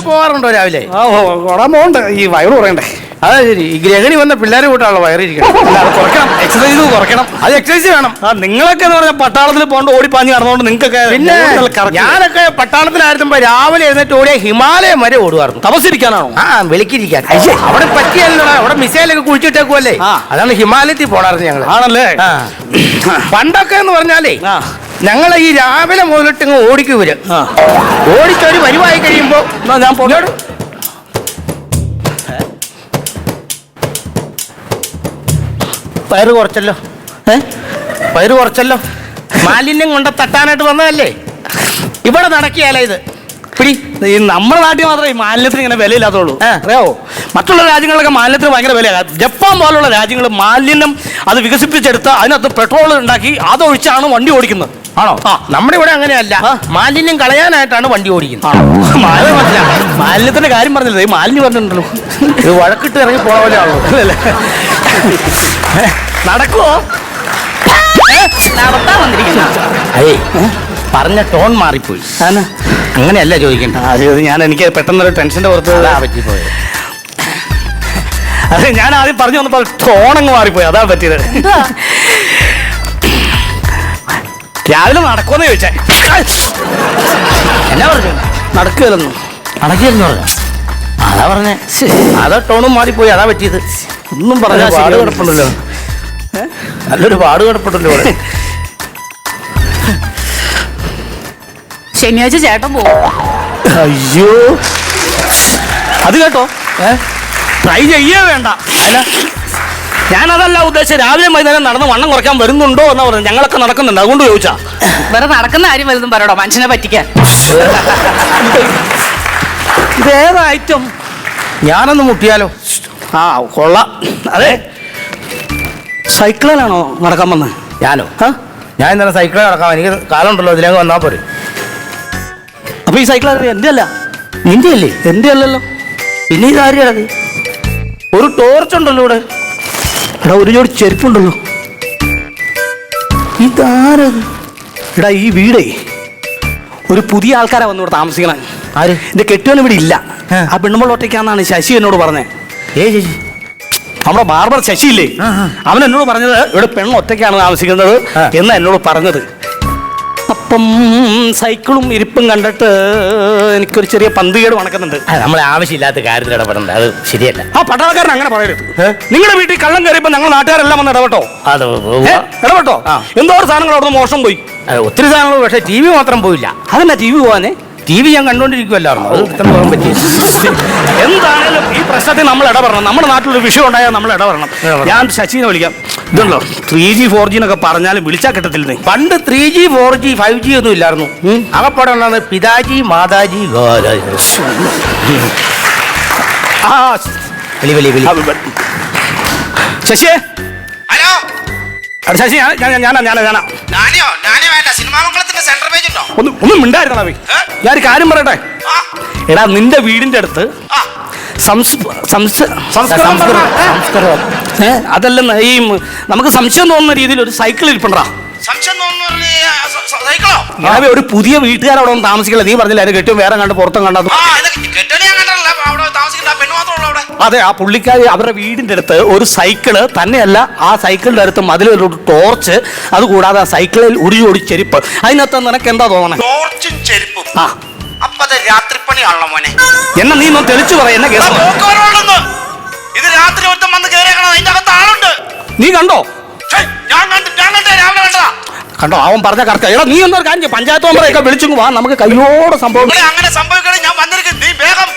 ഓടാനൊക്കെ പോകാറുണ്ടോ രാവിലെ? ആ ഓ, ഓടാൻ പോകണ്ട. ഈ വയറ് കുറയണ്ടേ. അതാ ശരി. ഈ ഗ്രഹണി വന്ന പിള്ളേരെ കൂട്ടാണല്ലോ വയറിയിരിക്കണം അല്ല അത് കുറയ്ക്കണം. എക്സസൈസ് കുറയ്ക്കണം. അത് എക്സസൈസ് വേണം. ആ നിങ്ങളൊക്കെ എന്ന് പറഞ്ഞാൽ പട്ടാളത്തിൽ പോകണ്ട ഓടിപ്പാഞ്ഞ് നടന്നോണ്ട് നിങ്ങൾക്കൊക്കെ പിന്നെ. ഞാനൊക്കെ പട്ടാളത്തിലായിരുന്നപ്പോ രാവിലെ എഴുന്നേറ്റ് ഓടിയ ഹിമാലയം വരെ ഓടുമായിരുന്നു. തപസ്സിരിക്കാനാണോ? ആ വെളിക്കിരിക്കാൻ. അവിടെ പറ്റിയല്ലോ അവിടെ മിസൈലൊക്കെ കുഴിച്ചിട്ടേക്കുമല്ലേ ആ. അതാണ് ഹിമാലയത്തിൽ പോണായിരുന്നു ഞങ്ങൾ. ആണല്ലേ? ആ. പണ്ടൊക്കെ എന്ന് പറഞ്ഞാലേ ആ. ഞങ്ങൾ ഈ രാവിലെ മുതലിട്ട് ഇങ്ങ് ഓടിക്കും ഇവർ. ആ. ഓടിച്ചൊരു വരുവായി കഴിയുമ്പോ ഞാൻ. ഇങ്ങോട്ട്. പയറ് കുറച്ചല്ലോ. ഏ? പയറ് കുറച്ചല്ലോ. മാലിന്യം കൊണ്ട് തട്ടാനായിട്ട് വന്നതല്ലേ? ഇവിടെ നടക്കിയാലേ ഇത്. പിടി. ഈ നമ്മുടെ നാട്ടിൽ മാത്രമേ ഈ മാലിന്യത്തിന് ഇങ്ങനെ വിലയില്ലാത്തുള്ളൂ. അറിയാവോ? മറ്റുള്ള രാജ്യങ്ങളിലൊക്കെ മാലിന്യത്തിന് ഭയങ്കര വിലയാണ് ജപ്പാൻ പോലുള്ള രാജ്യങ്ങൾ മാലിന്യം അത് വികസിപ്പിച്ചെടുത്ത് അതിനകത്ത് പെട്രോൾ ഉണ്ടാക്കി അതൊഴിച്ചാണ് വണ്ടി ഓടിക്കുന്നത്. ആണോ. നമ്മുടെ ഇവിടെ അങ്ങനെയല്ല. മാലിന്യം കളയാനായിട്ടാണ് വണ്ടി ഓടിക്കുന്നത്. മാലിന്യത്തിന്റെ കാര്യം പറഞ്ഞില്ലേ? മാലിന്യം പറഞ്ഞിട്ടുണ്ടല്ലോ. ഇത് വഴക്കിട്ട് ഇറങ്ങി പോണ പോലെ ആണോ? നടക്കുവോ? നടത്താൻ വന്നിരിക്കുന്ന. അയ്യേ പറഞ്ഞ ടോൺ മാറിപ്പോയി. അങ്ങനെയല്ല ചോദിക്കണ്ട ഞാൻ എനിക്ക് പെട്ടെന്നൊരു ടെൻഷന്റെ പുറത്ത് അതാ പറ്റിപ്പോയത്. അതെ ഞാൻ ആദ്യം പറഞ്ഞു വന്നപ്പോൾ ടോൺ ടോണങ്ങ് മാറിപ്പോയി. അതാ പറ്റിയത്. രാവിലെ നടക്കുമെന്ന് ചോദിച്ചേ. എന്നാ പറഞ്ഞു? നടക്കുകയല്ലെന്നു. അടക്കിയെന്ന് പറഞ്ഞു? അതാ പറഞ്ഞേ. അതാ ടോണും മാറിപ്പോയി അതാ പറ്റിയത്. ഒന്നും പറഞ്ഞ പാട്. കിടപ്പുണ്ടല്ലോ. നല്ലൊരു പാട് കിടപ്പുണ്ടല്ലോ ഇവിടെ. ശനിയാഴ്ച ചേട്ടൻ പോകും. അയ്യോ. അത് കേട്ടോ. ട്രൈ ചെയ്യേ വേണ്ട. അതിനാ ഞാനതല്ല ഉദ്ദേശിച്ചത് രാവിലെ മൈതാനം നടന്ന് വണ്ണം കുറയ്ക്കാൻ വരുന്നുണ്ടോ എന്നാ പറഞ്ഞത്. ഞങ്ങളൊക്കെ നടക്കുന്നുണ്ട്. അതുകൊണ്ട് ചോദിച്ചാ. വേറെ നടക്കുന്ന കാര്യം വലുതും പറയടോ. മനുഷ്യനെ പറ്റിക്കാൻ. ഇതേതായിട്ടും ഐറ്റം ഞാനൊന്ന് മുട്ടിയാലോ? ആ കൊള്ളാം. അതെ. സൈക്കിളിലാണോ നടക്കാൻ വന്നത് ഞാനോ? ആ? ഞാൻ ഇന്നലെ സൈക്കിളിൽ നടക്കാം എനിക്ക് കാലമുണ്ടല്ലോ ഇതിലേക്ക് വന്നാൽ പോരെ. അപ്പൊ ഈ സൈക്കിൾ എന്റെ അല്ല നിന്റെ അല്ലേ എന്റെ അല്ലല്ലോ പിന്നെ ഇത് ആരുടെ ഒരു ടോർച്ച് ഉണ്ടല്ലോ ഇവിടെ. എടാ ഒരു ജോഡി ചെരുപ്പുണ്ടല്ലോ. ഇതാരത് എടാ ഈ വീടേ ഒരു പുതിയ ആൾക്കാരാ വന്നു ഇവിടെ താമസിക്കണം. ആര്? എന്റെ കെട്ടുവൻ ഇവിടെ ഇല്ല. ആ. പെണ്ണുമ്പോൾ ഒറ്റയ്ക്കാന്നാണ് ശശി എന്നോട് പറഞ്ഞത് ഏ ശശി. നമ്മുടെ ബാർബർ ശശി ഇല്ലേ ആ, ആ. അവൻ എന്നോട് പറഞ്ഞത് ഇവിടെ പെണ്ണ് ഒറ്റയ്ക്കാണ് താമസിക്കുന്നത്. എന്ന് എന്നോട് പറഞ്ഞത്. അപ്പം സൈക്കിളും ഇരിപ്പും കണ്ടിട്ട് എനിക്കൊരു ചെറിയ പന്തികേട് വണക്കുന്നുണ്ട്. നമ്മളെ ആവശ്യമില്ലാത്ത കാര്യത്തിൽ ഇടപെടണ്ട. അത് ശരിയല്ല. ആ പട്ടാളക്കാരൻ അങ്ങനെ പറയരുത്. നിങ്ങളുടെ വീട്ടിൽ കള്ളം കയറിയപ്പോ ഞങ്ങൾ നാട്ടുകാരെല്ലാം വന്ന് ഇടപെട്ടോ? അത് ഏ? ഇടപെട്ടോ? എന്തോ സാധനങ്ങൾ അവിടെ മോശം പോയി. അത് ഒത്തിരി സാധനങ്ങൾ പക്ഷേ ടി വി മാത്രം പോയില്ല. അതെന്നാ ടി വി പോവാനേ? ടി വി ഞാൻ കണ്ടുകൊണ്ടിരിക്കുമല്ലായിരുന്നു അത് പോകാൻ പറ്റി എന്താണേലും ഈ പ്രശ്നത്തിൽ നമ്മൾ ഇടപെടണം. നമ്മുടെ നാട്ടിലൊരു വിഷയം ഉണ്ടായാൽ നമ്മൾ ഇടപെടണം. ഞാൻ ശശിനെ വിളിക്കാം. ഇതുണ്ടോ? ത്രീ ജി ഫോർ ജി എന്നൊക്കെ പറഞ്ഞാലും വിളിച്ചാൽ കിട്ടത്തില്ലേ പണ്ട് three G four G five G ഒന്നും ഇല്ലായിരുന്നു. അകപ്പാടെ ഉണ്ടാകുന്നത് പിതാജി മാതാജി. ആ ശശിയെ? ഹലോ? ശശി ഞാൻ ഞാൻ ഞാനാ ഞാനാ ഞാനാ. നാനിയോ? നാനി വേണ്ട. സിനിമാമംഗളത്തിന്റെ സെന്റർ പേജ് ഉണ്ടോ? ഒന്ന് കാര്യം പറയട്ടെ? ആ. എടാ നിന്റെ വീടിന്റെ അടുത്ത് ആ. സംസ് സംസ് സംസ്കൃതം സംസ്കൃതം സംസ്കൃതം. ഏ? അതല്ലെന്ന് ഈ നമുക്ക് സംശയം തോന്നുന്ന രീതിയിൽ ഒരു സൈക്കിൾ ഇരിപ്പണ്ടാ സംശയം തോന്നുന്നു പറഞ്ഞ് ആ സ- സ- സൈക്കിളോ ഞാൻ ഒരു പുതിയ വീട്ടുകാരവിടെ ഒന്ന് താമസിക്കില്ല? നീ പറഞ്ഞില്ല അതിന് കെട്ടും വേറെ കണ്ട് പുറത്തും കണ്ടത് ആ കെട്ടണി അതെ ആ പുള്ളിക്കാരി അവരുടെ വീടിന്റെ അടുത്ത് ഒരു സൈക്കിൾ തന്നെയല്ല ആ സൈക്കിളിന്റെ അടുത്ത് മതിലൊരു ടോർച്ച് അതുകൂടാതെ ആ സൈക്കിളിൽ ഒരു ജോഡി ചെരുപ്പ്. അതിനകത്ത് നിനക്ക് എന്താ തോന്നണേ? ടോർച്ചും ചെരുപ്പും. ആ. രാത്രിപ്പണിയാണല്ലോ മോനെ. എന്നെ നീ ഒന്ന് തെളിച്ചു പറ എന്നെ ആ, കേസ് ഇത് രാത്രി ഒരുത്തം വന്ന് കയറിയേക്കണം അതിന്റെ അകത്ത് ആളുണ്ട്. നീ കണ്ടോ? ഛെ, ഞാൻ കണ്ടു ഞാൻ കണ്ടേ രാവിലെ കണ്ടതാ. കണ്ടോ? അവൻ പറഞ്ഞ കറക്റ്റ്. എടാ നീ ഒന്നൊരു കാര്യം ചെയ്യ്. പഞ്ചായത്ത് മെമ്പറെയൊക്കെ വിളിച്ചു വാ നമുക്ക് കയ്യോടെ സംഭവം ഇവിടെ അങ്ങനെ സംഭവിക്കണേ ഞാൻ വന്നിരിക്കും നീ വേഗം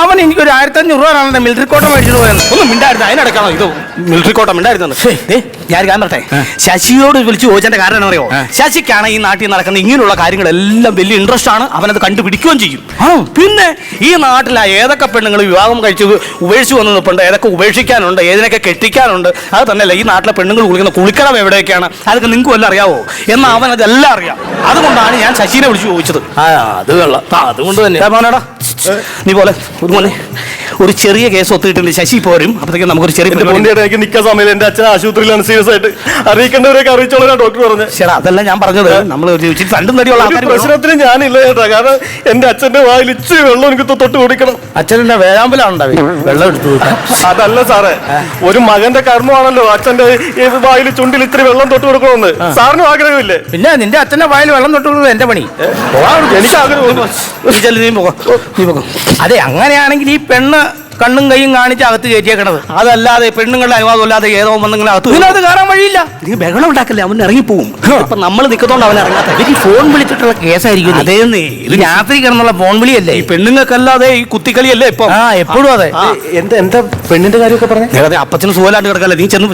അവൻ എനിക്കൊരു ആയിരത്തി അഞ്ഞൂറ് രൂപ മിലിറ്ററി കോട്ട മേടിച്ചിട്ട് പോയെന്ന്. ഒന്നും മിണ്ടായിരുന്നു. അതിനടക്കാണോ ഇത്? മിലിറ്ററി കോട്ട മിണ്ടായിരുന്നു ഞാൻ പറട്ടെ ശശിയോട് വിളിച്ചു ചോദിച്ചതിന്റെ കാരണം അറിയോ. ശശിക്കാണ് ഈ നാട്ടിൽ നടക്കുന്ന ഇങ്ങനെയുള്ള കാര്യങ്ങളെല്ലാം വലിയ ഇൻട്രസ്റ്റ് ആണ്. അവനത് കണ്ടുപിടിക്കുകയും ചെയ്യും. പിന്നെ ഈ നാട്ടിലാ ഏതൊക്കെ പെണ്ണുങ്ങൾ വിവാഹം കഴിച്ച് ഉപേക്ഷിച്ചു വന്ന് നിൽപ്പുണ്ട് ഏതൊക്കെ ഉപേക്ഷിക്കാനുണ്ട് ഏതിനൊക്കെ കെട്ടിക്കാനുണ്ട് അത് തന്നെയല്ല ഈ നാട്ടിലെ പെണ്ണുങ്ങൾ കുളിക്കുന്ന കുളിക്കളം എവിടെയൊക്കെയാണ്? അതൊക്കെ നിങ്ങൾക്ക് വല്ല അറിയാവോ? എന്നാൽ അവൻ അതെല്ലാം അറിയാം. അതുകൊണ്ടാണ് ഞാൻ ശശിനെ വിളിച്ചു ചോദിച്ചത്. ആ അത് വെള്ളം അതുകൊണ്ട് തന്നെ. നീ പോലെ ഒരു മോനെ. ഒരു ചെറിയ കേസ് ഒത്തിട്ടുണ്ട് ശശി പോരും. അപ്പോഴത്തേക്കും നമുക്കൊരു ചെറിയ എനിക്ക് നിൽക്കാൻ സമയം എന്റെ അച്ഛൻ ആശുപത്രിയിലാണ് സീരിയസ് ആയിട്ട് അറിയിക്കേണ്ടവരൊക്കെ അറിയിച്ചോളാം ഡോക്ടർ പറഞ്ഞു. ശരി അതല്ല ഞാൻ പറഞ്ഞത്. നമ്മൾ രണ്ടും തണ്ടും തടിയുള്ള ആൾക്കാർ പ്രശ്നത്തിന് ഞാനില്ല ചേട്ടാ. കാരണം എന്റെ അച്ഛന്റെ വായിൽ ഇച്ചിരി വെള്ളം എനിക്ക് തൊട്ട് കുടിക്കണം. അച്ഛനെ വേഴാമ്പലാണ്ടാവേ വെള്ളം എടുത്തു. അതല്ല സാറേ. ഒരു മകന്റെ കർമ്മമാണല്ലോ അച്ഛന്റെ ഈ വായിൽ ചുണ്ടിൽ ഇത്തിരി വെള്ളം തൊട്ട് കൊടുക്കണമെന്ന്. സാറിനും ആഗ്രഹമില്ലേ? പിന്നെ നിന്റെ അച്ഛന്റെ വായിൽ വെള്ളം തൊട്ട് കൊടുക്കുന്നത് എന്റെ പണി. എനിക്ക് ആഗ്രഹം അതെ അങ്ങനെയാണെങ്കിൽ ഈ പെണ്ണ് കണ്ണും കൈയും കാണിച്ച് അകത്ത് കയറ്റിയേക്കണത്. അതല്ലാതെ പെണ്ണുങ്ങളുടെ അനുവാദം അല്ലാതെ ഏതോ വന്നെങ്കിലും അകത്ത് ഇതിനകത്ത് കയറാൻ വഴിയില്ല. നീ ബഹളം ഉണ്ടാക്കല്ലേ? അവൻ ഇറങ്ങി ഇറങ്ങിപ്പോവും അപ്പൊ നമ്മൾ നിൽക്കത്തോണ്ട് അവൻ ഇറങ്ങാത്ത. ഇവർ ഫോൺ വിളിച്ചിട്ടുള്ള കേസായിരിക്കും അതേ അതേന്നേ. ഇത് രാത്രി കിടന്നുള്ള ഫോൺ വിളിയല്ലേ? ഈ പെണ്ണുങ്ങൾക്കല്ലാതെ ഈ കുത്തിക്കളിയല്ലേ ഇപ്പൊ? ആ എപ്പോഴും അതെ. എന്താ എന്താ പെണ്ണിന്റെ കാര്യമൊക്കെ പറഞ്ഞു? അപ്പച്ചന് സുഖലാണ്ട് കിടക്കല്ലേ? നീ ചെന്ന്.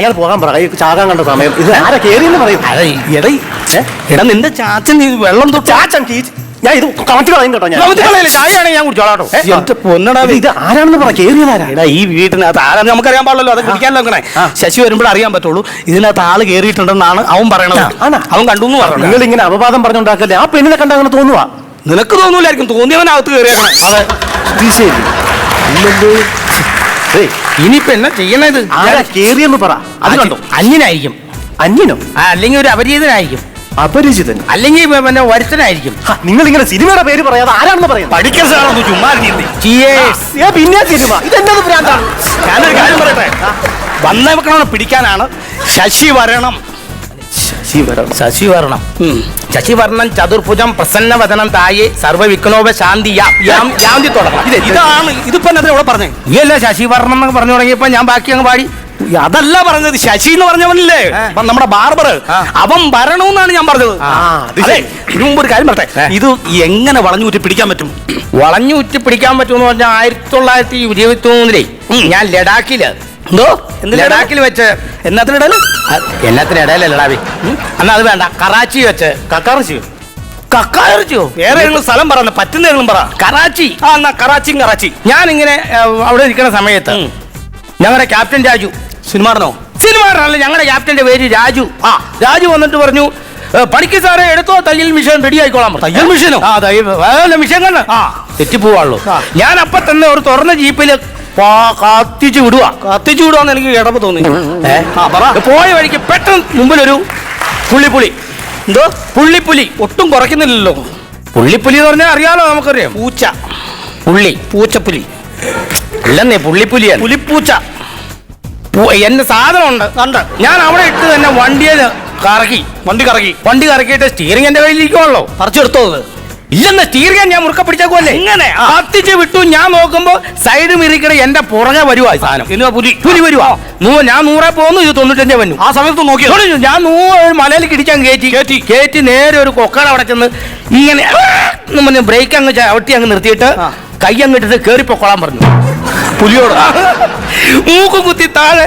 അയാൾ പോകാൻ പറ. ചാകാൻ കണ്ട സമയം. ഇത് ആരാ കേറിയെന്ന് പറയും. എടാ നിന്റെ ചാച്ചൻ വെള്ളം തൊട്ട് ചാച്ചൻ കീച്ച്. ഞാൻ ഇത് കളയും കേട്ടോ ഞാൻ. ചായയാണെങ്കിൽ ഞാൻ കുടിച്ചോളാട്ടോ എന്റെ പൊന്നടാ ഇത്? ആരാണെന്ന് പറ കേറിയതാരാ ഈ വീട്ടിനകത്ത് ആരാന്ന് നമുക്കറിയാൻ പാടില്ലല്ലോ അത് കുടിക്കാനല്ലോ അങ്ങനെ ശശി വരുമ്പോൾ അറിയാൻ പറ്റുള്ളൂ. ഇതിനകത്ത് ആൾ കേറിയിട്ടുണ്ടെന്നാണ് അവൻ പറയണത്. അവൻ കണ്ടു എന്ന് പറഞ്ഞു നിങ്ങൾ ഇങ്ങനെ അപവാദം പറഞ്ഞുണ്ടാക്കല്ലേ? ആ പെണ്ണിനെ കണ്ട അങ്ങനെ തോന്നുവാ? നിനക്ക് തോന്നൂലായിരിക്കും. തോന്നിയവനകത്ത് കയറിയാണ് അതെ. ശരി. ഇനിയിപ്പോ എന്നാ ചെയ്യണത് ആരാ? കേറിയെന്ന് പറ. അത് കണ്ടോ? അന്യനായിരിക്കും. അന്യനോ? അല്ലെങ്കിൽ ഒരു അപരിചിതനായിരിക്കും അപരിചിതൻ. അല്ലെങ്കിൽ പിന്നെ വരുത്തനായിരിക്കും. നിങ്ങൾ ഇങ്ങനെ സിനിമയുടെ പേര് പറയാതെ ആരാണെന്ന് പറയാം പഠിക്കൽ സാറൊന്നും ചുമ്മാ? Cheers. പിന്നെ സിനിമ. ഇതെന്നത് ഭ്രാന്താണ്? ഞാനൊരു കാര്യം പറയട്ടെ? വന്നവക്കണ പിടിക്കാനാണ് ശശി വരണം. ശശി വരണം. ശശി വർണം ചതുർഭുജം പ്രസന്നവദനം തായെ സർവവിഘ്നോപ ശാന്തി യാ- യാം- യാന്തി തുടങ്ങാം ഇത് ഇതാണ് ഇതിപ്പോ എന്നാ ഇവിടെ പറഞ്ഞേ? ഈ അല്ല ശശി വർണം എന്നൊക്കെ പറഞ്ഞു തുടങ്ങിയപ്പോ ഞാൻ ബാക്കി അങ്ങ് പാടി. അതല്ല പറഞ്ഞത്. ശശി എന്ന് പറഞ്ഞവനില്ലേ. നമ്മുടെ ബാർബർ. അവൻ വരണമെന്നാണ് ഞാൻ പറഞ്ഞത്. അത് അതെ ഇതിനു മുമ്പ് ഒരു കാര്യം പറട്ടെ ഇത് എങ്ങനെ വളഞ്ഞൂറ്റി പിടിക്കാൻ പറ്റും? വളഞ്ഞൂറ്റി പിടിക്കാൻ പറ്റുമെന്ന് പറഞ്ഞാൽ ആയിരത്തി തൊള്ളായിരത്തി ഇരുപത്തി മൂന്നിലേ ഞാൻ ലഡാക്കിൽ. എന്തോ? ലഡാക്കിൽ വെച്ച്. എന്നാത്തിനിടയിൽ എല്ലാത്തിനും ഇടയിലല്ല ലഡാവി. എന്നാ അത് വേണ്ട. കറാച്ചി വെച്ച്. കക്കാറിച്ചു? കക്കാറിച്ചോ വേറെ ഏതെങ്കിലും സ്ഥലം പറ പറ്റുന്ന ഏതെങ്കിലും പറ. കറാച്ചി. ആ എന്നാ കറാച്ചിയും കറാച്ചി. ഞാൻ ഇങ്ങനെ അവിടെ ഇരിക്കുന്ന സമയത്ത്. ഞങ്ങളുടെ ക്യാപ്റ്റൻ രാജു സിനിമാടനോ സിനിമ അല്ല ഞങ്ങളുടെ ക്യാപ്റ്റന്റെ പേര് രാജു. ആ. രാജു വന്നിട്ട് പറഞ്ഞു "ഏ, പണിക്ക് സാറേ എടുത്തോ തയ്യൽ മിഷൻ റെഡി ആയിക്കോളാം. തയ്യൽ മിഷനോ? ആ തയ്യൽ വേറെ മിഷൻ കണ്ട. ആ തെറ്റിപ്പോവാള്ളൂ ആ. ഞാൻ അപ്പൊ തന്നെ ഒരു തുറന്ന ജീപ്പിൽ കത്തിച്ചു വിടുക കത്തിച്ചു വിടുവാന്ന് എനിക്ക് കേട്ടപ്പോ തോന്നി. പോയ വഴിക്ക് പെട്ടെന്ന് മുമ്പിലൊരു പുള്ളിപ്പുലി. എന്തോ? പുള്ളിപ്പുലി. ഒട്ടും കുറയ്ക്കുന്നില്ലല്ലോ. പുള്ളിപ്പുലി എന്ന് പറഞ്ഞാൽ അറിയാലോ നമുക്കറിയാം. പൂച്ച. പുള്ളി. പൂച്ചപ്പുലി. അല്ലെന്നേ പുള്ളിപ്പുലിയാണ് പുലിപ്പൂച്ച. എന്റെ സാധനമുണ്ട്. കണ്ട്. ഞാൻ അവിടെ ഇട്ട് തന്നെ വണ്ടിയെ കറക്കി. വണ്ടി കറക്കി. വണ്ടി കറക്കിയിട്ട് സ്റ്റീറിംഗ് എന്റെ കയ്യിലിരിക്കുമല്ലോ പറിച്ചെടുത്തോ അത്? ഇല്ലെന്ന് സ്റ്റീറിംഗ് ഞാൻ മുറുക്ക പിടിച്ചേക്കുമല്ലേ ഇങ്ങനെ. കത്തിച്ച് വിട്ടു. ഞാൻ നോക്കുമ്പോ സൈഡ് മിറിക്കണ എന്റെ പുറകെ വരുവാ സാധനം. ഇന്ന് പുലി. പുലി വരുവാ. നൂ- ഞാൻ നൂറെ പോന്നു ഇത് തൊണ്ണൂറ്റഞ്ചേ വന്നു. ആ സമയത്ത് നോക്കി ഞാൻ നൂറ് മലയിൽ കിടിക്കാൻ കയറ്റി കയറ്റി. കയറ്റി നേരെ ഒരു കൊക്കട അവിടെ ചെന്ന് ഇങ്ങനെ ബ്രേക്ക് അങ്ങ് ചവിട്ടി അങ്ങ് നിർത്തിയിട്ട് കൈ അങ്ങിട്ടിട്ട് കേറി പൊക്കോളാൻ പറഞ്ഞു. പുലിയോട്. മൂക്കും കുത്തി താഴെ.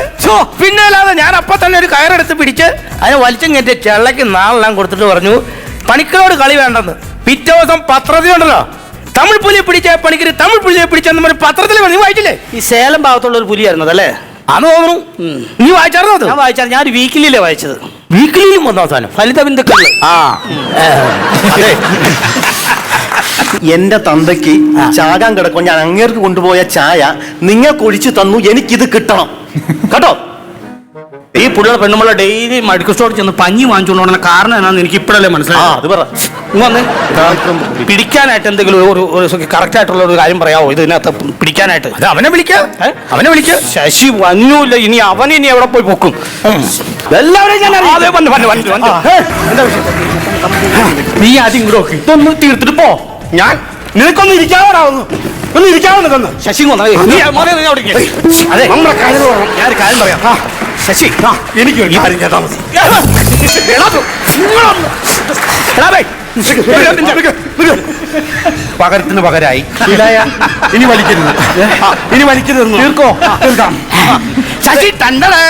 പിന്നെ അല്ലാതെ ഞാൻ അപ്പൊ തന്നെ ഒരു കയറെടുത്ത് പിടിച്ച് അതിനെ വലിച്ചും കയറ്റി ചെള്ളയ്ക്ക് നാളെല്ലാം കൊടുത്തിട്ട് പറഞ്ഞു പണിക്കരോട് കളി വേണ്ടെന്ന്. പിറ്റേ ദിവസം പത്രതയുണ്ടല്ലോ തമിഴ് പുലിയെ പിടിച്ച പണിക്കര് തമിഴ് പുലിയെ പിടിച്ചെന്ന് പറഞ്ഞ് പത്രത്തിൽ പറഞ്ഞു. വായിച്ചില്ലേ? ഈ സേലം ഭാഗത്തുള്ള ഒരു പുലിയായിരുന്നു അതല്ലേ അന്ന് തോന്നുന്നു. നീ വായിച്ചാർന്നോ അത്? ഞാൻ വായിച്ചാൽ ഞാൻ ഒരു വീക്കിലില്ലേ വായിച്ചത്. വീക്കിലിയും വന്നോ സാധനം ഫലിത ബിന്ദുക്കളിൽ ആ. അതെ. എന്റെ തന്തയ്ക്ക് ചാകാൻ കിടക്കും ഞാൻ അങ്ങേർക്ക് കൊണ്ടുപോയ ചായ നിങ്ങൾക്ക് ഒഴിച്ചു തന്നു എനിക്കിത് കിട്ടണം. കേട്ടോ? ഈ പുള്ളിയുടെ പെണ്ണുമ്പോൾ ഡെയിലി മെഡിക്കൽ സ്റ്റോറിൽ ചെന്ന് പഞ്ഞി വാങ്ങിച്ചുകൊണ്ട് പോകുന്ന കാരണം എന്നാന്ന് എനിക്ക് ഇപ്പോഴല്ലേ മനസ്സിലായി അത് പറ. വന്നേ. പിടിക്കാനായിട്ട് എന്തെങ്കിലും ഒരു കറക്റ്റ് ആയിട്ടുള്ള ഒരു കാര്യം പറയാവോ? ഇതിനകത്ത് പിടിക്കാനായിട്ട്. അത് അവനെ വിളിക്ക. അവനെ വിളിക്ക. ശശി വന്നൂല്ല ഇനി അവൻ ഇനി എവിടെ പോയി പൊക്കും? എല്ലാവരെയും ഞാൻ അറിയാം. അതെ, വന്നു, വന്നു, വന്നു, വന്നു. എന്താ വിഷയം? നീ ആദ്യം ഇങ്ങോട്ട് നോക്ക്. ഇതൊന്ന് തീർത്തിട്ട് പോ. ഞാൻ നിനക്കൊന്ന് ഇരിക്കാവടാവുന്നു? ഒന്ന് ഇരിക്കാവുന്ന കന്ന് ശശി അതെ. നമ്മുടെ കാര്യം പറയാം. ആ, ശശി എനിക്ക് ഒരു കാര്യം ചെയ്താൽ മതി. എടാ, നിങ്ങളൊന്ന്. എടാ, ബേ. പകരത്തിന് പകരായി. ഇനി വലിക്കരുത്. ആ, ഇനി വലിക്കരുത് തീർക്കോ? തീർക്കാം. ശശി തണ്ടടേ.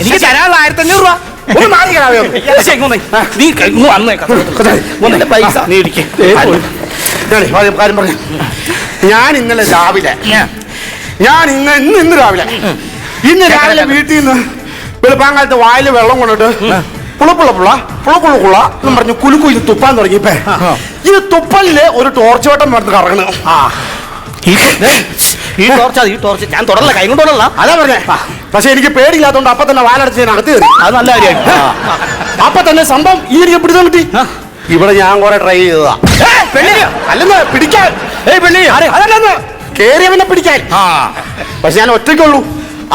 എനിക്ക് തരാനുള്ള ആയിരത്തി അഞ്ഞൂറ് രൂപ ഒരു നാളികേരാവോ? ശശി, ഇങ്ങ് വന്നേ. നീ വന്നേ. വന്നേക്കാം. വന്നേ. പൈസ. നീ ഇരിക്ക്. കാര്യം പറഞ്ഞു. ഞാൻ ഇന്നലെ രാവിലെ ഞാൻ ഇന്ന് ഇന്ന് ഇന്ന് രാവിലെ ഇന്ന് രാവിലെ വീട്ടിൽ നിന്ന് വെളുപ്പാങ്കാലത്ത് വായിൽ വെള്ളം കൊണ്ടിട്ട് പുളപ്പുളപ്പുള പുള എന്ന് പറഞ്ഞ് കുലുക്കു ഇത് തുപ്പാൻ തുടങ്ങിയപ്പേ ഇത് തുപ്പലിൽ ഒരു ടോർച്ച് വട്ടം പറഞ്ഞ് കറങ്ങണം. ഈ ടോർച്ച് ഈ ടോർച്ച് ഞാൻ തുടരല കൈ കൊണ്ട് തുടരല അതാ പറഞ്ഞേ. പക്ഷെ എനിക്ക് പേടിയില്ലാത്തോണ്ട് അപ്പൊ തന്നെ വാലടച്ച് ഞാൻ അകത്ത് കയറി. അത് നല്ല കാര്യമായിട്ട് അപ്പൊ തന്നെ സംഭവം ഈ എനിക്ക് പിടിച്ചാൽ കിട്ടി. ഇവിടെ ഞാൻ കുറെ ട്രൈ ചെയ്തതാ? അല്ലെന്ന് പിടിക്കാൻ. കേറിയവനെ പിടിക്കാൻ. പക്ഷെ ഞാൻ ഒറ്റയ്ക്കുള്ളൂ.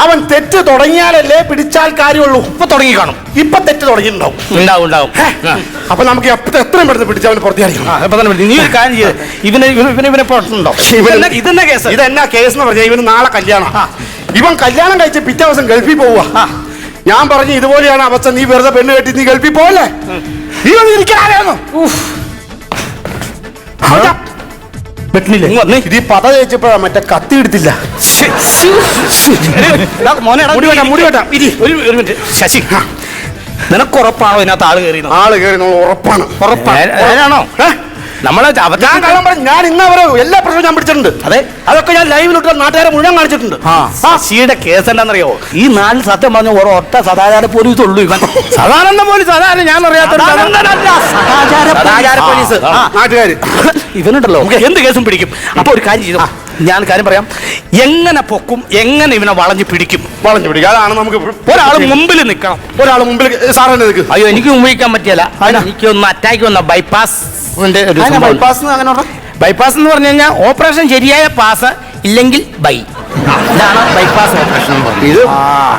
അവൻ തെറ്റ് തുടങ്ങിയാലല്ലേ പിടിച്ചാൽ കാര്യമുള്ളൂ. ഇപ്പൊ തുടങ്ങി കാണും. ഇപ്പൊ തെറ്റ് തുടങ്ങിയിട്ടുണ്ടാവും. ഉണ്ടാവും ഉണ്ടാവും. അപ്പൊ നമുക്ക് എത്രയും പെട്ടെന്ന് പിടിച്ച് അവന് തന്നെ നീ ഒരു കാര്യം ചെയ്ത് ഇവനെ ഇവന് ഇവനെ പുറത്തുണ്ടോ? ഇതെന്നാ കേസ്. ഇതെന്നാ കേസ് എന്ന് പറഞ്ഞാൽ ഇവന് നാളെ കല്യാണം. ഇവൻ കല്യാണം കഴിച്ച് പിറ്റേ ദിവസം ഗൾഫിൽ പോവുക. ഞാൻ പറഞ്ഞു ഇതുപോലെയാണ് അവസ്ഥ. നീ വെറുതെ പെണ്ണ് കെട്ടി നീ ഗൾഫിൽ പോവല്ലേ? നീ വന്ന് ഇരിക്കാനായിരുന്നു വെട്ടിനില്ലേ? ഇങ്ങ് വന്നേ. ഇത് ഈ പത തേച്ചപ്പോഴാ മറ്റേ കത്തി എടുത്തില്ല. എടാ, മോനെ എടാ, മുടി വെട്ടാം, മുടി വെട്ടാം. ഇരി. ഒരു ഒരു മിനിറ്റ്. ശശി നിനക്ക് ഉറപ്പാണോ ഇതിനകത്ത് ആൾ കയറി ആൾ കയറി നമ്മൾ ഉറപ്പാണ് ഏ? നമ്മളെ ഞാൻ കള്ളം പറഞ്ഞു ഞാൻ ഇന്ന് അവരെ എല്ലാ പ്രശ്നവും ഞാൻ പിടിച്ചിട്ടുണ്ട്. അതെ. അതൊക്കെ ഞാൻ ലൈവിലിട്ട് നാട്ടുകാരെ മുഴുവൻ കാണിച്ചിട്ടുണ്ട്. ആ ശശിയുടെ കേസ് എന്താണെന്നറിയോ? ഈ നാട്ടിൽ സത്യം പറഞ്ഞ ഒരു ഒറ്റ സദാചാര പോലീസ് ഉള്ളൂ ഇവൻ. സദാനന്ദ പോലീസ് അതാണ് ഞാൻ അറിയാത്ത നാട്ടുകാര്. ഇവനുണ്ടല്ലോ. എന്ത് കേസും പിടിക്കും. അപ്പൊ ഒരു കാര്യം ചെയ്തു? ഞാൻ കാര്യം പറയാം. എങ്ങനെ പൊക്കും എങ്ങനെ ഇവനെ വളഞ്ഞു പിടിക്കും? വളഞ്ഞു പിടിക്കുക അതാണ് നമുക്ക് ഒരാൾ മുമ്പിൽ നിൽക്കണം. ഒരാൾ മുമ്പിൽ തന്നെ നിൽക്ക്. അയ്യോ എനിക്ക് ഉപയോഗിക്കാൻ പറ്റിയല്ല. എനിക്ക് ഒന്ന് അറ്റാക്ക് വന്ന ബൈപ്പാസ് ബൈപ്പാസ് ബൈപ്പാസ് എന്ന് പറഞ്ഞു? കഴിഞ്ഞാൽ ഓപ്പറേഷൻ ശരിയായ പാസ് ഇല്ലെങ്കിൽ ബൈ ഇതാണ് ബൈപ്പാസ് ഓപ്പറേഷൻ എന്ന് പറയുന്നത് ഇത്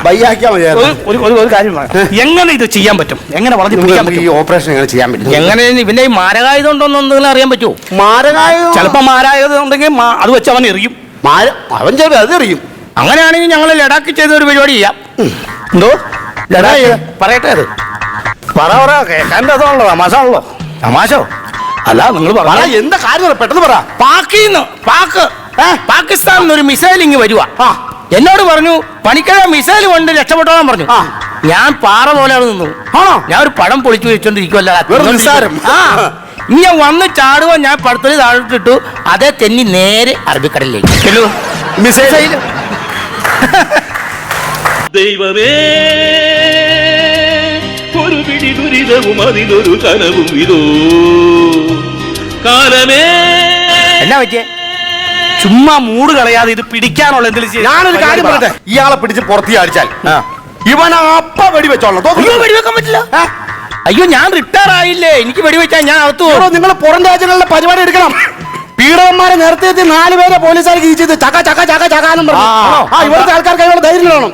ബൈയാക്കിയാ മതിയായിരുന്നു ഒരു- ഒരു ഒരു- കാര്യം പറയാം. എങ്ങനെ ഇത് ചെയ്യാൻ പറ്റും? എങ്ങനെ വളഞ്ഞു പിടിക്കാൻ നമുക്ക് ഈ പറ്റും? ഓപ്പറേഷൻ എങ്ങനെ ചെയ്യാൻ പറ്റും? എങ്ങനെ ഇവന്റെ ഈ മാരകായുധം ഉണ്ടോന്ന് എന്തെങ്കിലും അറിയാൻ പറ്റുമോ? മാരകായ ചിലപ്പോ മാരായുധം ഉണ്ടെങ്കിൽ മാ- അത് വെച്ച് അവൻ എറിയും. മാര അവൻ ചെറിയ അത് എറിയും. അങ്ങനെയാണെങ്കിൽ ഞങ്ങൾ ലഡാക്ക് ചെയ്ത ഒരു പരിപാടി ചെയ്യാം. എന്തോ? ലഡാക്ക്? പറയട്ടെ അത്. പറ പറ. കേൾക്കാൻ രസമാണല്ലോ തമാശാണല്ലോ തമാശോ അല്ല നിങ്ങൾ പറ. പറഞ്ഞ എന്താ കാര്യം? പറ, പെട്ടെന്ന് പറ. പാക്കിന്ന് പാക്ക്. പാകിസ്ഥാനിൽ ഒരു മിസൈൽ ഇങ്ങ് വരുവാ. എന്നോട് പറഞ്ഞു പണിക്കര മിസൈൽ കൊണ്ട് രക്ഷപ്പെട്ടോളാൻ പറഞ്ഞു. ഞാൻ പാറ പോലെ അവിടെ നിന്നു. ആണോ? ഞാൻ ഒരു പടം പൊളിച്ചു വെച്ചോണ്ടിരിക്കുവല്ല ഇങ്ങനെ. ഇനി വന്ന് ചാടുക ഞാൻ പടത്തിൽ താഴെട്ടിട്ടു അതേ തെന്നി നേരെ അറബിക്കടലിലേക്ക് മിസൈൽ ദൈവമേ ഒരു പിടി ദുരിതവും അതിലൊരു കനവും ഇതോ. കാലമേ. എന്നാ പറ്റിയേ? ചുമ്മാ മൂട് കളയാതെ ഇത് പിടിക്കാനുള്ള എന്തെങ്കിലും. ഞാനൊരു കാര്യം പറഞ്ഞത് പറയട്ടെ ഇയാളെ പിടിച്ച് പുറത്തി അടിച്ചാൽ. ഇവൻ അപ്പ വെടി വെച്ചോളണം അയ്യോ വെടിവെക്കാൻ പറ്റില്ല. അയ്യോ ഞാൻ റിട്ടയർ ആയില്ലേ? എനിക്ക് വെടിവെച്ചാൽ ഞാൻ അകത്തു നിങ്ങൾ പുറം രാജ്യങ്ങളിലെ പരിപാടി എടുക്കണം. പീഡകന്മാരെ നേരത്തെ എത്തി നാല് പേരെ പോലീസുകാർ കീച്ചത് ചക്ക ചക്ക ചക്ക ചക്ക എന്നും പറഞ്ഞു. ആ. ആ ഇവിടുത്തെ ആൾക്കാർക്ക് അതിനുള്ള ധൈര്യം വേണം.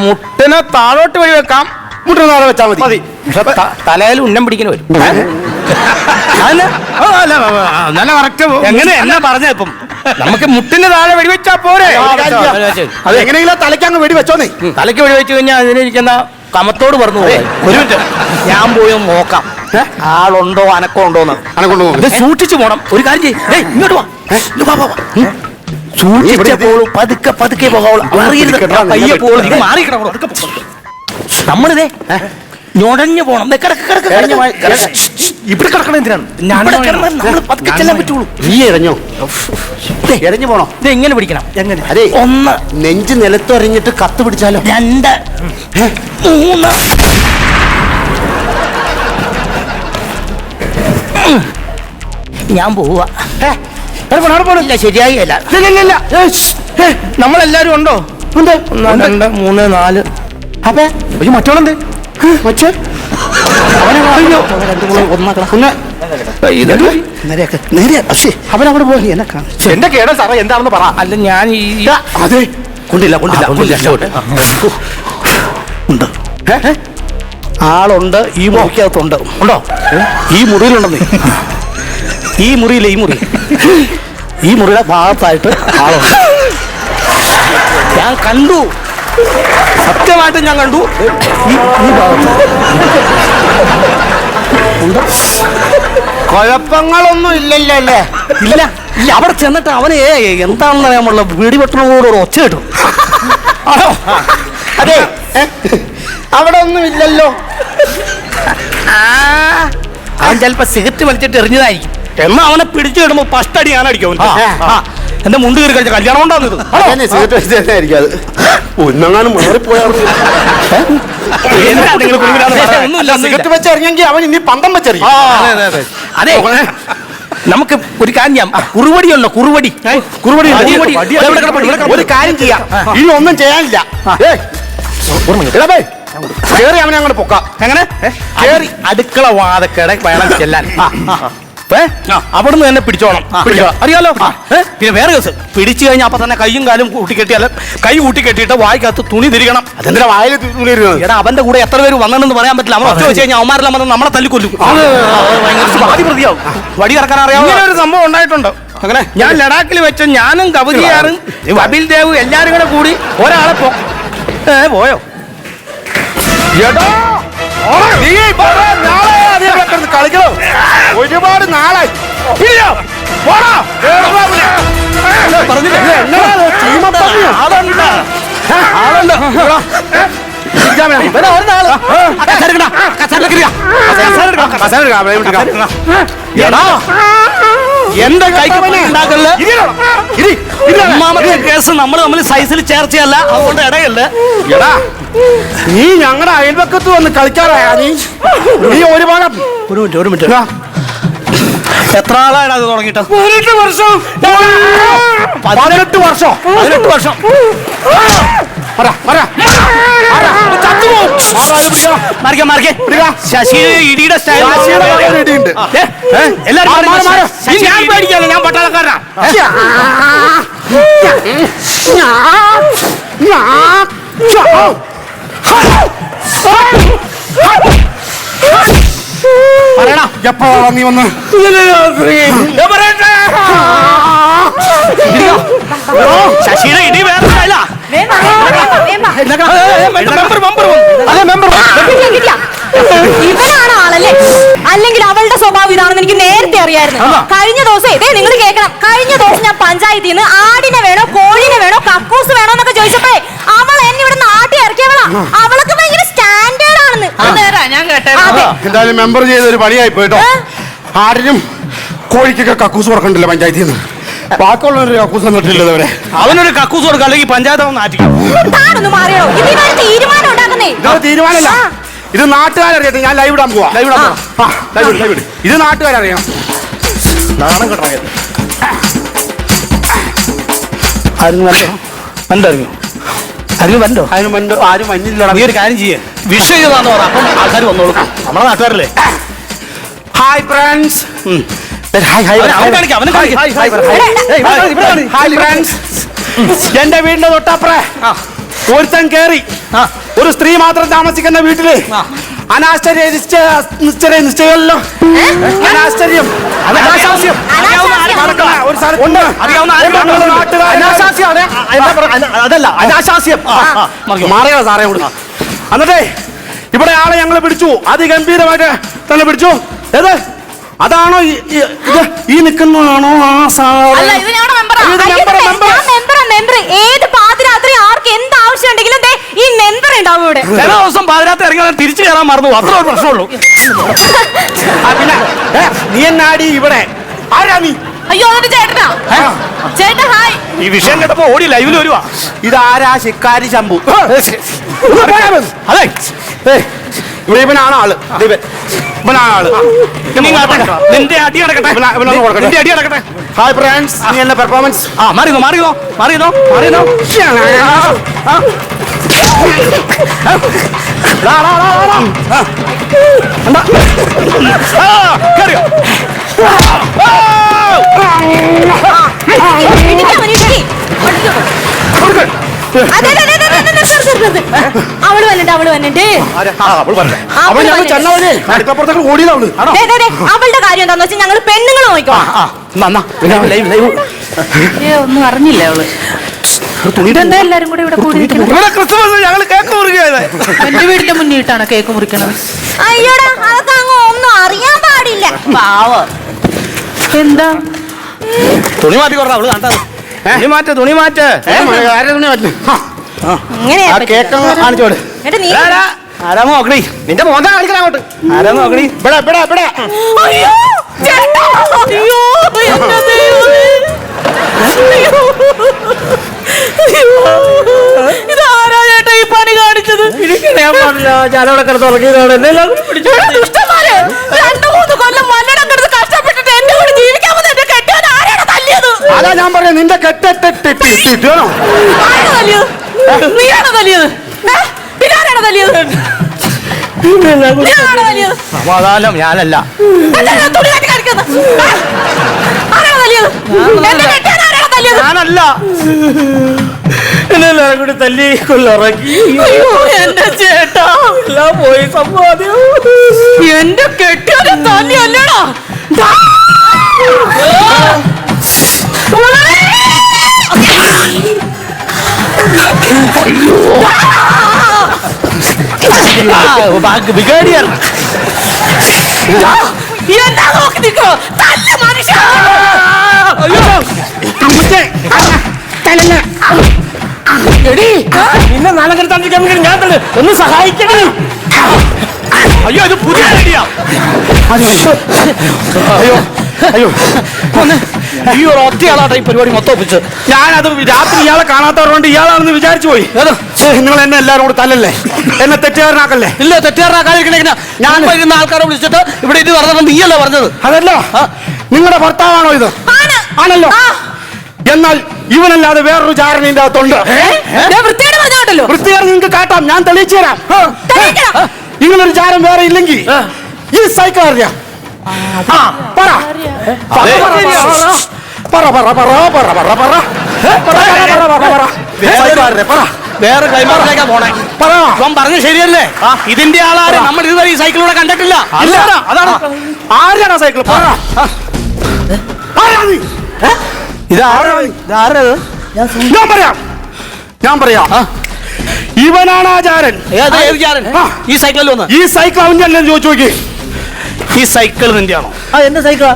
മുട്ടിനെ താഴോട്ട് വെടിവെക്കാം. മുട്ടിനെ താഴെ വെച്ചാൽ മതി. തലയിൽ ഉന്നം പിടിക്കുന്ന വരും. നല്ല കറക്റ്റ് എങ്ങനെ? എന്നാ പറഞ്ഞ ഇപ്പം. നമുക്ക് മുട്ടിന് താഴെ വെടിവെച്ചാ പോരെ. അത് എങ്ങനെയെങ്കിലും തലയ്ക്ക് അങ്ങ് വെടിവെച്ചോന്നേ തലയ്ക്ക് വെടിവെച്ചു കഴിഞ്ഞാൽ അതിനിരിക്കുന്ന കമത്തോട് പറഞ്ഞു ഒരു മിനിറ്റ്. ഞാൻ പോയി നോക്കാം. ആളുണ്ടോ അനക്കോ ഉണ്ടോന്ന് അനെ കൊണ്ട് ഇത് സൂക്ഷിച്ചു പോണം. ഒരു കാര്യം ചെയ്യ്. ഇങ്ങോട്ട് വാ. സൂക്ഷിച്ചേ പോളൂ. പതുക്കെ പതുക്കെ പോകാവുള്ളൂ അറിയരുത്. പയ്യെ പോളൂ. പോ. നമ്മളിതേ ഞൊടഞ്ഞു പോണം. ദേ കിടക്ക് കിടക്ക് കിടക്ക്. കിടക്ക്. ഇവിടെ കിടക്കണം എന്തിനാണ് ഇവിടെ കിടന്നാൽ നമ്മൾ പതുക്കെ ചെല്ലാൻ പറ്റുള്ളൂ. നീ എറിഞ്ഞോ എറിഞ്ഞു പോണോ? ഇത് എങ്ങനെ പിടിക്കണം. എങ്ങനെ? അതെ. ഒന്ന്. നെഞ്ച് നിലത്തെറിഞ്ഞിട്ട് കത്ത് പിടിച്ചാലോ? രണ്ട്. മൂന്ന്. ഞാൻ പോവാ. ഇല്ല ശരിയായി അല്ല. നമ്മളെല്ലാരും ഉണ്ടോ? ഒന്ന് രണ്ട് മൂന്ന് നാല്. അപ്പേ അയ്യോ മറ്റോളെന്ത് അവനവിടെ പോയി. എന്നെ കാണും. എന്റെ കേട സാറേ എന്താണെന്ന് പറ. അല്ല ഞാൻ ഈ അതെ. കൊണ്ടില്ല കൊണ്ടില്ല. ഉണ്ട്. ആളുണ്ട് ഈ മുറിക്കകത്തുണ്ട്. ഉണ്ടോ? ഈ മുറിയിലുണ്ടെന്നേ. ഈ മുറിയില്ല ഈ മുറി? ഈ മുറിയുടെ ഭാഗത്തായിട്ട് ആളുണ്ട്. ഞാൻ കണ്ടു. സത്യമായിട്ട് ഞാൻ കണ്ടു. ഈ ഈ ഭാഗത്ത്. ഉണ്ട്? കുഴപ്പങ്ങളൊന്നും ഇല്ലല്ലോ അല്ലേ? ഇല്ല ഇല്ല അവിടെ ചെന്നിട്ട് അവന് എന്താണെന്ന് അറിയാമുള്ള വെടിവെട്ടണോട് ഒരു ഒച്ച കിട്ടും. ആണോ അതെ. അവിടെ ഒന്നും ഇല്ലല്ലോ. ആ. ചിലപ്പോ സിഗരറ്റ് വലിച്ചിട്ട് എറിഞ്ഞതായിരിക്കും. എന്നാ അവനെ പിടിച്ചു കിടുമ്പോ ഫസ്റ്റ് അടി ഞാൻ അടിക്കും. അവന്. ആ. ആ. എന്റെ മുണ്ട് കയറി കഴിച്ച കല്യാണം ഉണ്ടാകുന്നത് അതന്നെ അത് ഒന്നെങ്ങാനും ഒന്നുമില്ല, ഒന്നുമില്ല. സിഗരറ്റ് വെച്ചെറിഞ്ഞെങ്കിൽ അവൻ ഇനി പന്തം വെച്ചെറിയും. അതെ നമുക്ക് ഒരു കാര്യം ചെയ്യാം. കുറുവടി ഉണ്ടോ? കുറുവടി. കുറുവടി ഉണ്ട്. കുറുവടി. ദേ ഇവിടെ കിടപ്പുണ്ട്, ഇവിടെ കിടപ്പുണ്ട്. ഒരു കാര്യം ചെയ്യാം. ഇനി ഒന്നും ചെയ്യാനില്ല. ഏയ്, എടാ ബേ, കേറി അവനെ അങ്ങോട്ട് പൊക്കാം. എങ്ങനെ? കേറി അടുക്കള വാതക്കട വേണം ചെല്ലാൻ? അവിടുന്ന് തന്നെ പിടിച്ചോണം. അറിയാലോ? പിന്നെ വേറെ കേസ്. പിടിച്ചു കഴിഞ്ഞാൽ അപ്പൊ തന്നെ കൈയും കാലും കൂട്ടിക്കെട്ടിയാൽ കൈ കൂട്ടിക്കെട്ടിയിട്ട് വായിക്കകത്ത് തുണി തിരികണം. അതെന്തിനാ വായിൽ തുണി എടാ അവന്റെ കൂടെ എത്ര പേര് വന്നെന്ന് പറയാൻ പറ്റില്ല. അവർ ഒറ്റ വെച്ച് കഴിഞ്ഞാൽ അവന്മാരെല്ലാം വന്ന് നമ്മളെ തല്ലിക്കൊല്ലും. പ്രതിയാവും. വടി ഇറക്കാൻ അറിയാവുന്ന ഇങ്ങനെ ഒരു സംഭവം ഉണ്ടായിട്ടുണ്ട്. അങ്ങനെ ഞാൻ ലഡാക്കിൽ വെച്ച ഞാനും കവിതയാറും അബിൽ ദേവ് എല്ലാരും കൂടെ കൂടി ഒരാളെ പോയോ? എടോ നീ കിടന്ന് കളിക്കണോ. ഒരുപാട് നാളായി. എന്റെ കൈക്ക് പണി ഉണ്ടാക്കൽ. ഒന്നാമത്തെ കേസ് നമ്മൾ തമ്മിൽ സൈസിൽ ചേർച്ചയല്ല. അതുകൊണ്ട് ഇടയല്ല. എടാ. നീ ഞങ്ങളുടെ അയൽപക്കത്ത് വന്ന് കളിക്കാറായാ നീ? നീ ഒരു ഭാഗം ഒരു മിനിറ്റ് ഒരു മിനിറ്റ്. എത്ര ആളാണ് അത് തുടങ്ങിയിട്ട്? പതിനെട്ട് വർഷം. പതിനെട്ട് വർഷം. പതിനെട്ട് വർഷം. ഇടിയുടെ സ്റ്റൈൽ ഞാൻ പട്ടാളക്കാരനാ. എപ്പോഴാ നീ വന്ന്? ശശിയുടെ ഇടി വേറെ സ്റ്റൈലാ ഇവനാണ് ആളല്ലേ? അല്ലെങ്കിൽ അവളുടെ സ്വഭാവം ഇതാണെന്ന് എനിക്ക് നേരത്തെ അറിയായിരുന്നു. കഴിഞ്ഞ ദിവസം ഇതേ നിങ്ങൾ കേൾക്കണം. കഴിഞ്ഞ ദിവസം ഞാൻ പഞ്ചായത്തിൽ നിന്ന് ആടിനെ വേണോ കോഴിനെ വേണോ കക്കൂസ് വേണോ എന്നൊക്കെ ചോദിച്ചപ്പോഴേ അവൾ എന്നെ ഇവിടെ നാട്ടി ഇറക്കിയവളാ അവൾക്ക് ഭയങ്കര സ്റ്റാൻഡേർഡ് ആണെന്ന്. നേരാ ഞാൻ കേട്ടേ. എന്തായാലും മെമ്പർ ചെയ്തൊരു പണിയായി പോയിട്ടോ ആടിനും കോഴിക്കൊക്കെ കക്കൂസ് കൊടുക്കണ്ടല്ലോ പഞ്ചായത്തിൽ നിന്ന്. കക്കൂസ് തന്നിട്ടില്ല അവനൊരു കക്കൂസ് കൊടുക്കുക അല്ലെങ്കിൽ പഞ്ചായത്ത് ഒന്ന് ആറ്റി താനൊന്ന് മാറിയോ? ഇതിനൊരു തീരുമാനം ഉണ്ടാക്കുന്നേ. ഇത് തീരുമാനമില്ല. ഇത് നാട്ടുകാരറിയട്ടെ ഞാൻ ലൈവ് ഇടാൻ പോവാ. ലൈവ് ഇടാൻ പോവാ. ലൈവ് ഇട്, ലൈവ് ഇട്. ഇത് നാട്ടുകാരറിയണം. നാണം കെട്ടണ. ആരും വരണ്ടോ വരണ്ടോ ആരും വരണ്ടോ? അതിന് മുൻപ് ആരും മഞ്ഞില്ലടാ നീ ഒരു കാര്യം ചെയ്യേ. വിഷു ചെയ്താന്ന് പറ. അപ്പം ആൾക്കാർ വന്നോളൂ. നമ്മളെ നാട്ടുകാരല്ലേ? ഹായ് ഫ്രണ്ട്സ് എന്റെ വീടിന്റെ തൊട്ടപ്പുറേ ഒരുത്തൻ കേറി. ഒരു സ്ത്രീ മാത്രം താമസിക്കുന്ന വീട്ടിൽ അനാശ്ചര്യ നിശ്ചയ നിശ്ചയ നിശ്ചയമല്ലോ അനാശ്ചര്യം. അതല്ല അനാശാസ്യം. മാറിയോ? സാറേ കൊടുക്ക എന്നിട്ടേ ഇവിടെ ആളെ ഞങ്ങൾ പിടിച്ചു. അതിഗംഭീരമായിട്ട് തന്നെ പിടിച്ചു. ഏത്? അതാണോ ഈ- നിൽക്കുന്നതാണോ ആ സാറ്? മെമ്പർ മെമ്പർ മെമ്പറാ മെമ്പർ ഏത് പാതിരാത്രി ആർക്ക് എന്ത് ആവശ്യം ഉണ്ടെങ്കിലും ദേ ഈ ഉണ്ടാവും ഇവിടെ. ചില ദിവസം പാതിരാത്രി ഇറങ്ങി തിരിച്ചു കയറാൻ മറന്നു. അത്ര ഒരു പ്രശ്നമുള്ളൂ. ആ, പിന്നെ ഏ, നീ എന്നാടി ഇവിടെ? ആരാ നീ? അയ്യോ ചേട്ടനാ. ചേട്ടാ ഹായ്. ഈ വിഷയം കേട്ടപ്പോ ഓടി ലൈവിൽ വരുവാ. ഇതാരാ ശിക്കാരി ശംഭു? അതെ. ഇവനാണ് ആൾ. ദേ ഇവൻ. ഇവനാണ് ആൾ. നിന്റെ അടി നടക്കട്ടെ. കൊടുക്കട്ടെ. നിന്റെ അടി നടക്കട്ടെ. ഹായ് ഫ്രണ്ട്സ് നീ എന്റെ പെർഫോമൻസ് ആ മാറിയോ മാറിയോ മാറിയോ മാറിയോ കേറിയോ? അവൾ വന്നിട്ട് അവൾ വന്നിട്ട്. അവളുടെ കാര്യം എന്താന്ന് വെച്ചാൽ ഞങ്ങൾ പെണ്ണുങ്ങൾ നോക്കിക്കോ. ഒന്നും അറിഞ്ഞില്ല അവൾ? എല്ലാരും കൂടെ ഇവിടെ കൂടിയിരിക്കുന്നത്? ഇവിടെ ക്രിസ്മസ് ഞങ്ങൾ കേക്ക് മുറിക്കുകയത് എന്റെ വീടിന്റെ മുന്നിട്ടാണ് കേക്ക് മുറിക്കണത്? അയ്യോടാ അതൊക്കെ അങ്ങ് ഒന്നും അറിയാൻ പാടില്ല. പാവ. എന്താ? തുണി മാറ്റി കുറഞ്ഞ അവൾ കണ്ടത് തുണി മാറ്റ് തുണി മാറ്റ്. തുണി ആ. നിന്റെ മോന്ത കാണിക്കാൻ അങ്ങോട്ട്. ആരാ നോക്കണി ഇവിടെ ഇവിടെ ഇവിടെ. ഇതാരാ ചേട്ടാ ഈ പണി കാണിച്ചത്? ഇരിക്കണേ പാടില്ല ഞാനവിടെ കിടന്ന് ഉറങ്ങിയതാണ്. എന്നെല്ലാം പിടിച്ചു. ദുഷ്ടന്മാരെ. രണ്ടു മൂന്ന് കൊല്ലം മല്ലടം കഷ്ടപ്പെട്ടിട്ട് എന്നെ കൂടെ ജീവിക്കാൻ വന്ന് എന്റെ കെട്ടിയവൻ തല്ലിയത്? അതാ ഞാൻ പറയാം നിന്റെ കെട്ടെട്ടെട്ടിട്ടിട്ടിട്ടോ ആരാ തല്ലിയത് നീയാണോ തല്ലിയത്? ഏ? പിന്നെ ആരാണ് തല്ലിയത്? നീയാണോ തല്ലിയത്? സമാധാനം ഞാനല്ല. കാണിക്കുന്നത്? ആരാണ് തല്ലിയത്? എന്റെ കെട്ടിയാൻ ആരാണ് തല്ലിയത്? ഞാനല്ല. എന്നെല്ലാരും കൂടി തല്ലി കൊല്ലിറക്കി. എന്റെ ചേട്ടാ. എല്ലാം പോയി സമ്പാദ്യം. എന്റെ കെട്ടിയാനെ തല്ലിയല്ലേടാ. ദാ. വികേടിയർ ദാ. എന്താ നോക്കി നിൽക്കോ തല്ല മനുഷ്യ. നിന്നെ നാലങ്കര തന്നിക്കാൻ വേണ്ടി ഞാൻ തന്നെ ഒന്ന് സഹായിക്കണേ. അയ്യോ ഇത് പുതിയ ഐഡിയ. അയ്യോ. അയ്യോ ഒന്ന് ഈ ഒരു ഒറ്റയാളാട്ടെ ഈ പരിപാടി മൊത്തം ഒപ്പിച്ച് ഞാനത് രാത്രി ഇയാളെ കാണാത്തവരുകൊണ്ട് ഇയാളാണെന്ന് വിചാരിച്ചു പോയി. നിങ്ങൾ എന്നെ എല്ലാവരും കൂടെ തല്ലല്ലേ? എന്നെ തെറ്റുകാരനാക്കല്ലേ? ഇല്ല തെറ്റുകാരനാക്കാതിരിക്കണേ ഞാൻ വരുന്ന ആൾക്കാരെ വിളിച്ചിട്ട് ഇവിടെ ഇത് പറഞ്ഞത് നീയല്ല പറഞ്ഞത്? അതല്ല നിങ്ങളുടെ ഭർത്താവാണോ ഇത്? ആണ്. ആണല്ലോ. എന്നാൽ ഇവനല്ലാതെ വേറൊരു ചാരണിന്റെ അകത്തുണ്ട്. വൃത്തിയാണ് വൃത്തിയാർ നിങ്ങൾക്ക് കാട്ടാം ഞാൻ തെളിയിച്ചു തരാം. ഇങ്ങനൊരു ചാരം വേറെ ഇല്ലെങ്കിൽ ഈ സൈക്കിൾ അറിയാം ആ, പറ. പറ, പറ, പറ, പറ, പറ, പറ, പറ, para, para! ¡Para, para, para! ¡Para, para, para! ¡Para, para! പറ. വേറെ കൈമാറിലേക്കാ പോണേ പറ. ഇവൻ പറഞ്ഞ ശരിയല്ലേ ഇതിന്റെ ആളാരെ നമ്മൾ ഇതുവരെ ഈ സൈക്കിളിലൂടെ കണ്ടിട്ടില്ല അതാണ് ആരാണ് സൈക്കിൾ നീ? ഞാൻ പറയാം ഞാൻ പറയാം ഇവനാണ് ആചാരൻ. ഈ സൈക്കിളിൽ വന്ന് ഈ സൈക്കിൾ അവൻ ചോദിച്ചു നോക്കി ഈ സൈക്കിൾ നിന്റെയാണോ? ആ എന്റെ സൈക്കിളാ.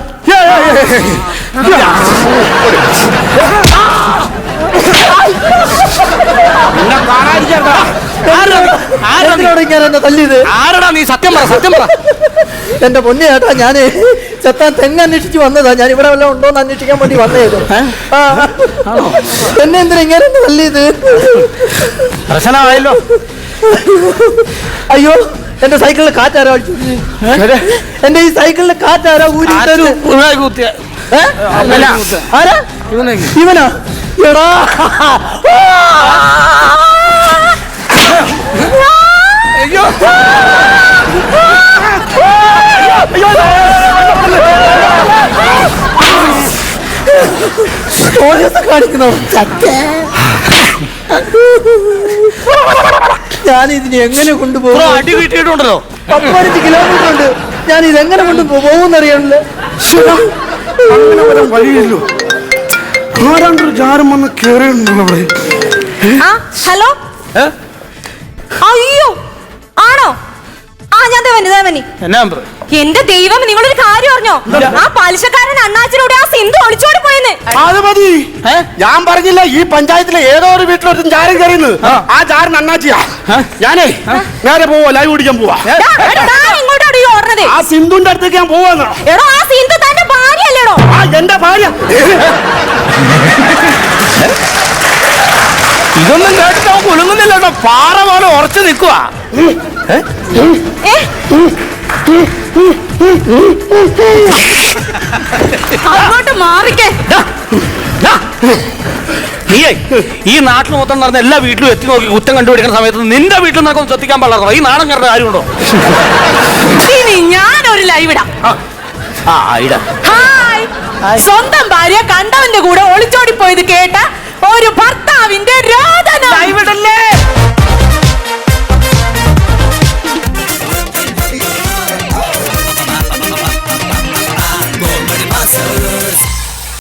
എന്നെ തല്ലിയത്? ആരടാ നീ? സത്യം പറ സത്യം പറ. എന്റെ പൊന്നു ചേട്ടാ ഞാൻ ചെത്താൻ തെങ്ങ് അന്വേഷിച്ച് വന്നതാ. ഞാൻ ഇവിടെ വല്ലതും ഉണ്ടോ എന്ന് അന്വേഷിക്കാൻ വേണ്ടി വന്നേത്. എന്നെ എന്തിനാ ഇങ്ങനെ തല്ലിയത്? പ്രശ്നമായല്ലോ. അയ്യോ. എന്റെ സൈക്കിളിൽ കാറ്റാരാ എന്റെ ഈ സൈക്കിളിൽ കാറ്റാരാ ഊരി തരൂ? ആരാ? ഇവനാ. എടാ! അയ്യോ. ഞാൻ ഇതിനെ എങ്ങനെ ബ്രോ, കൊണ്ടുപോകും അടി കിട്ടിയിട്ടുണ്ടല്ലോ പതിനഞ്ച് കിലോമീറ്റർ ഉണ്ട്. ഞാൻ ഇതെങ്ങനെ കൊണ്ട് പോകുന്നറിയണില്ല അങ്ങനെ വരാൻ വഴിയില്ലോ ആരാണ്ടൊരു ചാരം വന്ന് കേറിയിട്ടുണ്ടല്ലോ അവിടെ? ആ ഹലോ? അയ്യോ ആണോ? ആ ഞാൻ ദേവനി ദേവനി എന്നാ ബ്രോ? എന്റെ ദൈവം നിങ്ങളൊരു കാര്യം അറിഞ്ഞോ? ആ പലിശക്കാരൻ അണ്ണാച്ചിലൂടെ ആ സിന്ധു ഒളിച്ചോടി പോയെന്ന്. അത് മതി. ഞാൻ പറഞ്ഞില്ല ഈ പഞ്ചായത്തിലെ ഏതോ ഒരു വീട്ടിലൊരു ചാരൻ കയറിയെന്ന്. ആ. ചാരൻ അണ്ണാച്ചിയാ. ഞാനേ നേരെ പോവാ ലൈവ് കുടിക്കാൻ പോവാ. ഈ ആ സിന്ധുന്റെ അടുത്തേക്ക് ഞാൻ പോവാന്ന്. എടോ ആ സിന്ധു തന്റെ ഭാര്യയല്ലേടോ? ആ എന്റെ ഭാര്യ. ഇതൊന്നും കേട്ടിട്ട് അവൻ കുലുങ്ങുന്നില്ല കേട്ടോ. പാറ പോലെ ഉറച്ചു നിൽക്കുക ഏ? അങ്ങോട്ട് മാറിക്കേ. നീയേ ഈ നാട്ടിൽ മൊത്തം നടന്ന എല്ലാ വീട്ടിലും എത്തി നോക്കി കുറ്റം കണ്ടുപിടിക്കുന്ന സമയത്ത് നിന്റെ വീട്ടിൽ നിന്നൊക്കെ ശ്രദ്ധിക്കാൻ പാടില്ല ഈ നാണം കണ്ട കാര്യമുണ്ടോ ഇനി ഞാനൊരു ലൈവ് ഇടാം. ആ ഇട. സ്വന്തം ഭാര്യ കണ്ടവന്റെ കൂടെ ഒളിച്ചോടി പോയത് കേട്ട ഒരു ഭർത്താവിന്റെ രോദന. ലൈവിടല്ലേ Yes.